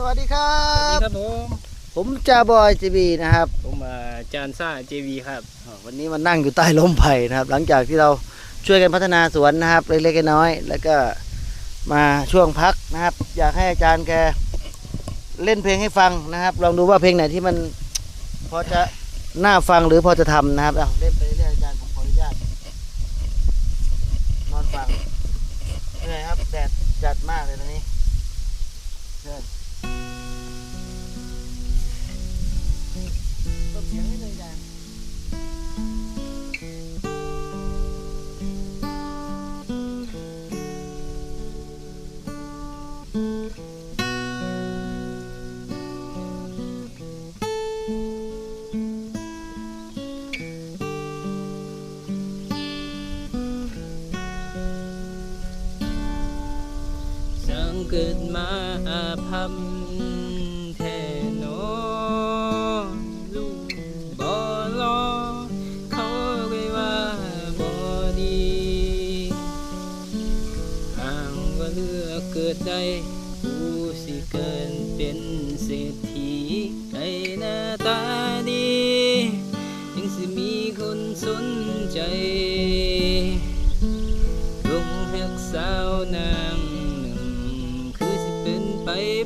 สวัสดีครัสวัสดีบ ครับผมผมจ่าบอยจีบีนะครับ ผมอาจารย์ซ่าเจวีครับอ่าวันนี้มานั่งอยู่ใต้ร่มไผ่นะครับ หลังจากที่เราช่วยกันพัฒนาสวนนะครับ เล็กๆน้อยๆแล้วก็มาช่วงพักนะครับ อยากให้อาจารย์แกเล่นเพลงให้ฟังนะครับ ลองดูว่าเพลงไหนที่มันพอจะน่าฟังหรือพอจะทำนะครับเอาเล่นไปเรื่อยๆอาจารย์ผมขออนุญาตนอนฟังเหนื่อยครับแดดจัดมากเลยตอนนี้เชิญ สียงนิดนึงอาจารย์สังเกิดมาอาพั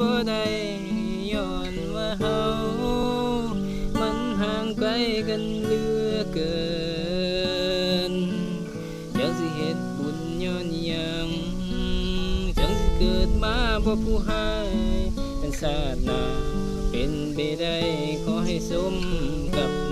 บ่ได้ย้อนว่าเฮามันห่างไกลกันเหลือเกินจังสิเฮ็ดบุญย้อนหยังจังสิเกิดมาบ่ผู้หายกันชาติหน้าเป็นไปได้ขอให้สมกับ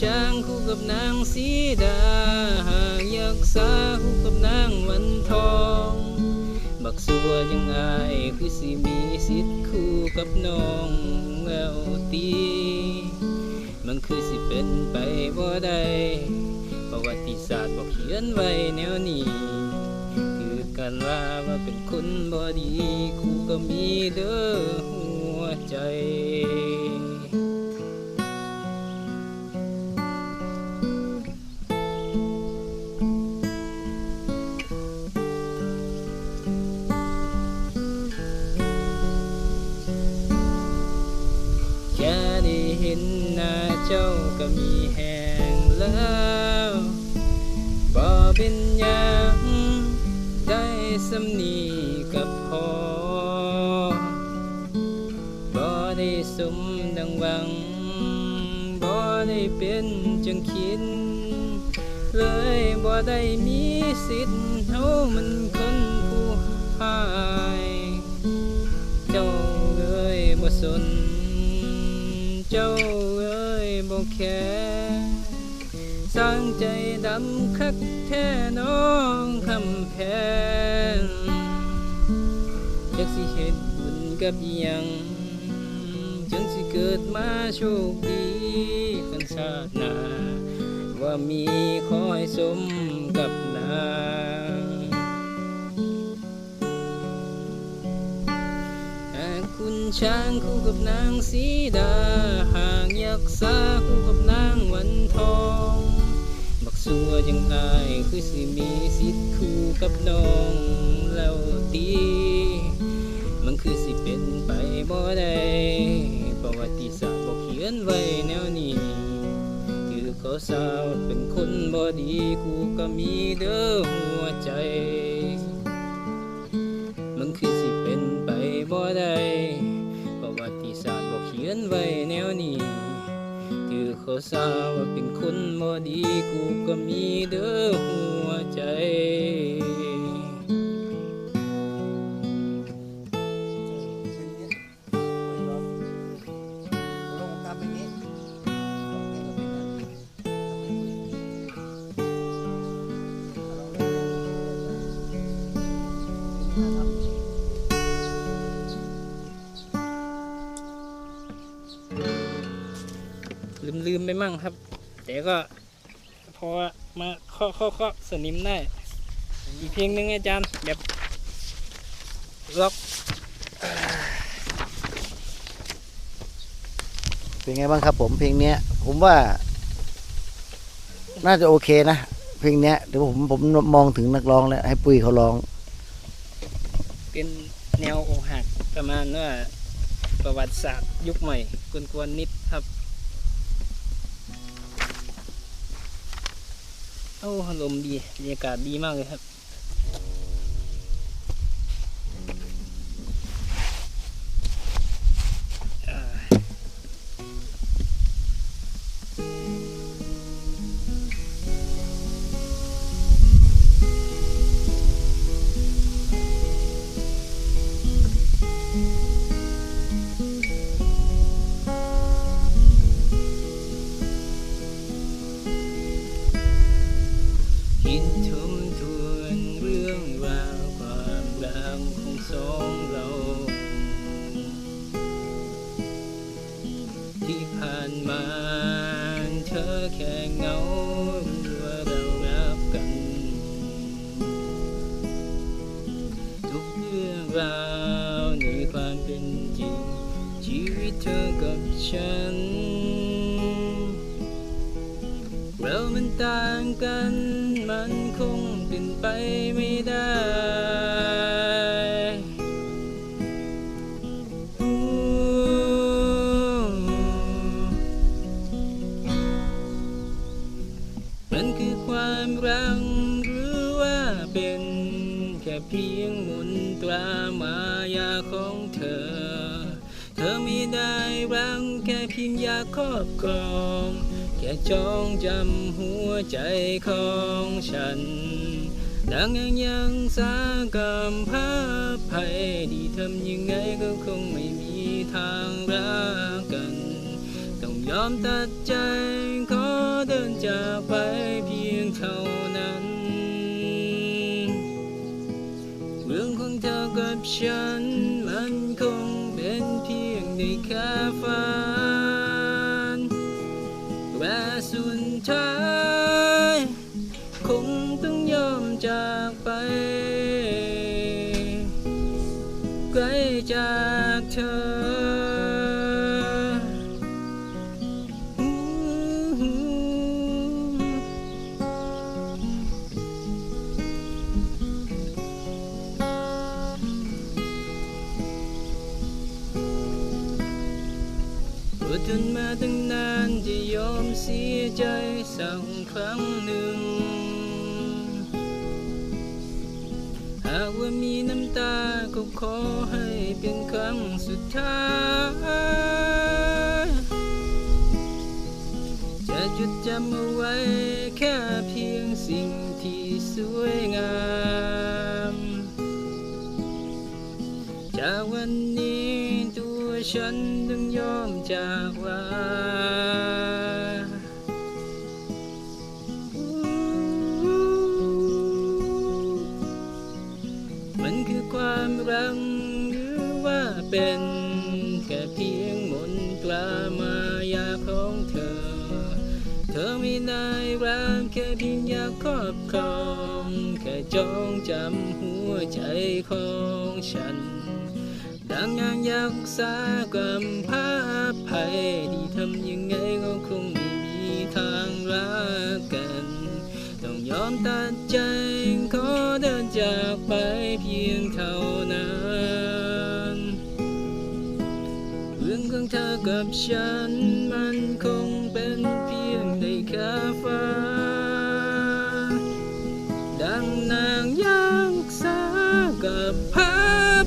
ช้างคู่กับนางสีดาหากยักษ์ษาคู่กับนางวันทอง บักสัวยังอายคือสิมีสิทธิ์คู่กับน้องแล้วตีมันคือสิเป็นไปบ่ได้ประวัติศาสตร์บอกเขียนไว้แนวนี้ คือกันว่าว่าเป็นคนบ่ดีคู่ก็มีเด้อหัวใจ เจ้าก็มีแหงแล้วบ่เป็นยังได้สำนีกับพอบ่ได้สมดังหวังบ่ได้เป็นจังคิด เลยบ่ได้มีสิทธิ์เฮามันคนผู้หายเจ้าเอ้ยบ่สนเจ้า บ่แค่สร้างใจดำคักแท้น้องคำแพงจักสิเฮ็ดบุญกับยังจึงสิเกิดมาโชคดีกันชาติหน้าว่ามีคอยสมกับนางหาคุณช้างคู่กับนางสีดา ษ์ษาคู่กับนางวันทอง บักสัวยังอายคือสิมีสิทธิ์คู่กับน้องแล้วตีมันคือสิเป็นไปบ่ได้ประวัติศาสตร์บอกเขียนไว้แนวนี้คือเขาสาวเป็นคนบ่ดีกูก็มีเด้อ สาวว่าเป็นคนบ่ดีกูก็มีเด้อหัวใจ ไปมั่งครับ แต่ก็พอมาเคาะเคาะเคาะสนิมได้ อีกเพลงหนึงอาจารย์แบบล็อกเป็นไงบ้างครับผมเพลงเนี้ย ผมว่า น่าจะโอเคนะเพลงเนี้ยเดี๋ยวผมผมมองถึงนักร้องแล้ว ให้ปุ้ยเขาร้อง เป็นแนวอกหักประมาณว่าประวัติศาสตร์ยุคใหม่กวนๆนิดครับ โอ้ลมดีบรรยากาศดีมากเลยครับ แค่เงาว่าเรารักกัน ทุกเรื่องราวในความเป็นจริง ชีวิตเธอกับฉัน เรามันต่างกันมันคงเป็นไปไม่ได้ ยาของเธอ เธอไม่ได้รังแค่เพียงอยาครอบครอง แค่จองจำหัวใจของฉันดังยังยังสากำภาพภัยดีทำยังไงก็คงไม่มีทางรักกัน ต้องยอมตัดใจขอเดินจากไปเพียงเท่านั้น เรื่องของเธอกับฉัน จากเธอ อดทนมาตั้งนานจะยอมเสียใจสักครั้งหนึ่งากว่ามีน้ำตาก็ขอให้เป็นครั้งสุดท้าย จะจดจำเอาไว้แค่เพียงสิ่งที่สวยงาม จากวันนี้ตัวฉันต้องยอมจากลาามายาของเธอ เธอม่ได้รักแค่เพียงอยากครอบครอง แค่จ้องจำหัวใจของฉัน ดังงานอยากษากำพาภัยดีทำยังไงก็คงไม่มีทางรักกัน ต้องยอมตัดใจขอเดินจากไปเพียงเท่า เธอกับฉัน มันคงเป็นเพียงได้แค่ฝันดังนางยักษ์สากับพา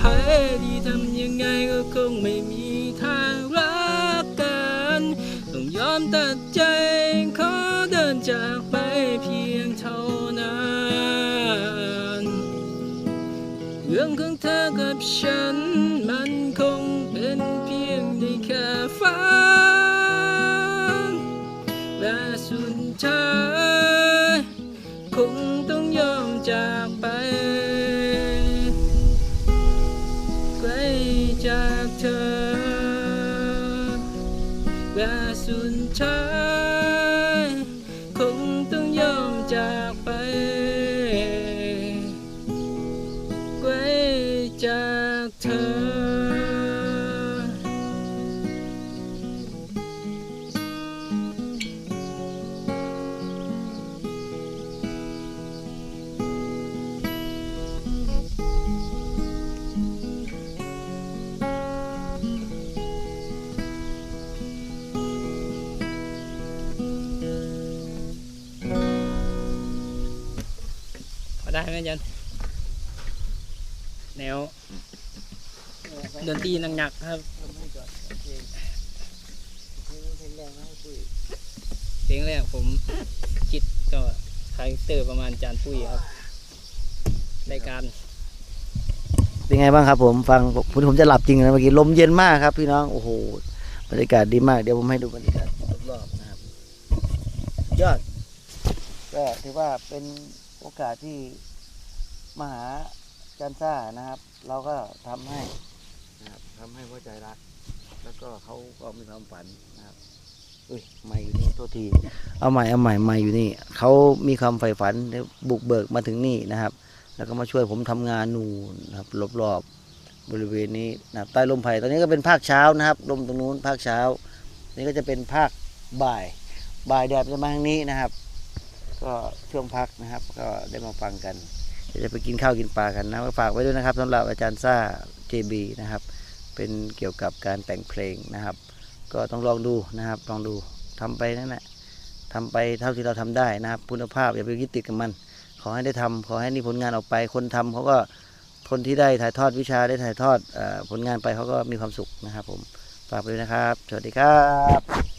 ภัยดีทำยังไงก็คงไม่มีทางรักกัน ต้องยอมตัดใจขอเดินจากไปเพียงเท่านั้น เรื่องของเธอกับฉัน สุดท้ายคงต้องยอมจากไป ได้ไหมอาจารย์แนวดนตรีหนักๆครับเพลงแรกผมคิดก็คาแรคเตอร์ประมาณจานปุ้ยครับรายการเป็นไงบ้างครับผมฟังผมผมจะหลับจริงนะเมื่อกี้ลมเย็นมากครับ พี่น้องโอ้โหบรรยากาศดีมากเดี๋ยวผมให้ดูบรรยากาศรอบๆนะครับยอดก็ถือว่าเป็น โอกาสที่มหาจันซ่านะครับ เราก็ทำให้นะครับทำให้หัวใจรัก แล้วก็เขาก็มีความฝันนะครับอุ้ยไม่อยู่นี่โทษทีเอาใหม่เอาใหม่ไม่อยู่นี่เขามีความใฝ่ฝันแล้วบุกเบิกมาถึงนี่นะครับ แล้วก็มาช่วยผมทำงานนูนนะครับรอบๆบริเวณนี้นะครับใต้ลมไผ่ตอนนี้ก็เป็นภาคเช้านะครับ ลมตรงนู้นภาคเช้า นี่ก็จะเป็นภาคบ่ายบ่ายแดดจะมาทางนี้นะครับ ก็ช่วงพักนะครับ ก็ได้มาฟังกันเดี๋ยวจะไปกินข้าวกินปลากันนะก็ฝากไว้ด้วยนะครับสำหรับอาจารย์ซ่า JB นะครับ เป็นเกี่ยวกับการแต่งเพลงนะครับ ก็ต้องลองดูนะครับลองดูทำไปนั่นแหละทำไปเท่าที่เราทำได้นะครับคุณภาพอย่าไปยึดติดกับมัน ขอให้ได้ทำขอให้นี่ผลงานออกไป คนทำเขาก็คนที่ได้ถ่ายทอดวิชาได้ถ่ายทอดอผลงานไปเขาก็มีความสุขนะครับ ผมฝากไปด้วยนะครับ สวัสดีครับ